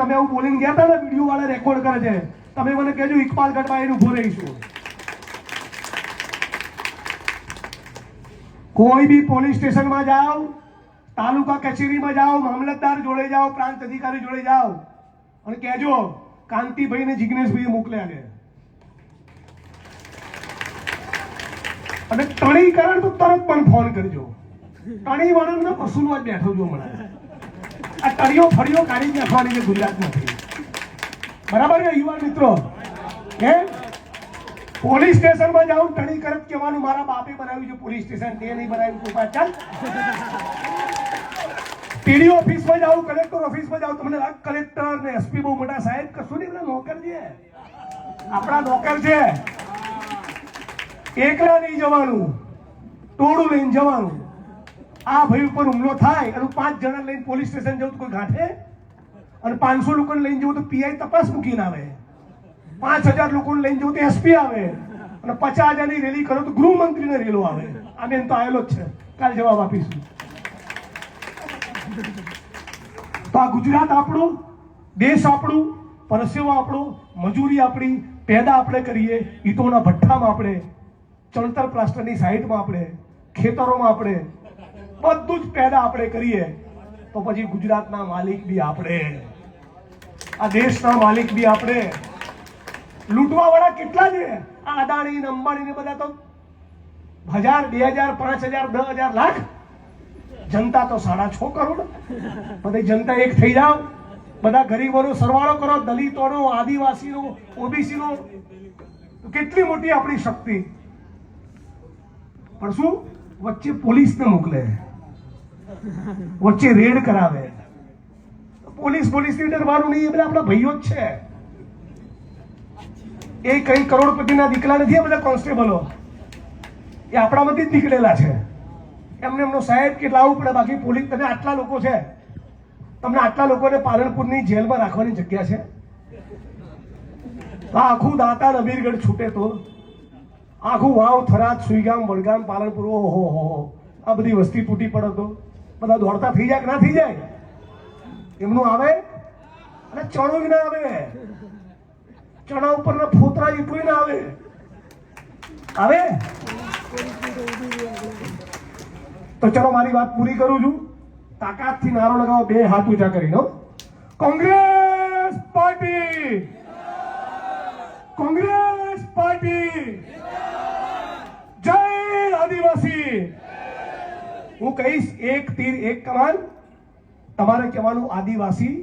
તમે એવું બોલીને ગયા હતા ને વીડિયો વાળા રેકોર્ડ કરે છે. તમે મને કહેજો, ઇકબાલ ગઢમાં એને ઊભો રહીશું. કોઈ બી પોલીસ સ્ટેશનમાં જાઓ, તાલુકા કચેરીમાં જાઓ, મામલતદાર જોડે જાઓ, પ્રાંત અધિકારી જોડે જાઓ, અને કહેજો કાંતિભાઈ ને જિજ્ઞેશભાઈ મોકલ્યા છે. અને ટણી કરે તો તરત પણ ફોન કરજો. ટણી વાળાને વસૂલવા જ બેઠો છું હમણાં આ તળિયો ફળીઓ કાઢી નાખવાની છે ગુજરાતમાંથી. બરાબર છે, યુવા મિત્રો? હે? પોલીસ સ્ટેશનમાં જાઉં તણી કરત કહેવાનું મારા બાપે બનાવ્યું છે પોલીસ સ્ટેશન. તે નહીં બનાવ્યું તું ચાલ. ટીડી ઓફિસમાં જાઉં, કલેક્ટર ઓફિસમાં જાઉં. તમને કલેક્ટર ને એસપી બહુ મોટા સાહેબ? કશું નહીં બધા નોકર છે. આપણા નોકર છે. એકલા નહીં જવાનું. ટોળું લઈને જવાનું. આ ભાઈ ઉપર હુમલો થાય, અને પાંચ જણા લઈને પોલીસ સ્ટેશન જવું કોઈ ગાંઠે? અને પાંચસો લોકોને લઈને જવું તો પીઆઈ તપાસ મૂકીને આવે. પાંચ હજાર લોકોને લઈને જવું તો એસપી આવે. અને પચાસ હજારની રેલી કરો તો ગૃહમંત્રીને રેલો આવે. આ બેન તો આવેલો જ છે. કાલે જવાબ આપીશું. તો આ ગુજરાત આપણું, દેશ આપણું, પરસેવો આપણો, મજૂરી આપણી, પેદા આપણે કરીએ, ઈટોના ભઠ્ઠામાં આપણે, ચણતર પ્લાસ્ટરની સાઈડમાં આપણે, ખેતરોમાં આપણે બધું જ પેદા આપણે કરીએ, તો પછી ગુજરાતના માલિક બી આપણે. આ દેશના માલિક બી આપણે. લૂંટવા વાળા કેટલા છે? આ અદાણી અંબાણી ને બધા તો હજાર, બે હજાર, પાંચ હજાર, દસ હજાર લાખ. જનતા તો સાડા છ કરોડ. બધી જનતા એક થઈ જાવ બધા ગરીબોનો સરવાળો કરો, દલિતોનો, આદિવાસીનો, ઓબીસીનો. કેટલી મોટી આપણી શક્તિ? પણ શું? વચ્ચે પોલીસને મોકલે. વચ્ચે રેડ કરાવે. પોલીસ પોલીસ પોલીસથી ડરવાનું નહીં, એ બધા આપણા ભાઈઓ જ છે. એ કઈ કરોડપતિના દીકરા નથી, આ બધા કોન્સ્ટેબલો. એ આપણામાંથી જ નીકળેલા છે. એમને એમનો સાહેબ કે લાવવું પડે, બાકી પોલીસ, તમે આટલા લોકો છે. તમને આટલા લોકોને પાલનપુરની જેલમાં રાખવાની જગ્યા છે? તો આખું દાંતા નબીરગઢ છૂટે તો? આખું વાવ, થરાદ, સુઈગામ, વડગામ, પાલનપુર, ઓહો હો. આ બધી વસ્તી તૂટી પડે તો? બધા દોડતા થઈ જાય કે ના થઈ જાય? એમનું આવે? અને ચણું ના આવે. ચણા ઉપરના ફોતરા એટલું ના આવે. આવે? તો ચલો મારી વાત પૂરી કરું છું. તાકાતથી નારો લગાવો, બે હાથ ઊંચા લો કોંગ્રેસ પાર્ટી! કોંગ્રેસ પાર્ટી! જય આદિવાસી! હું કહીશ એક તીર એક કમાન તમારે કહેવાનું આદિવાસી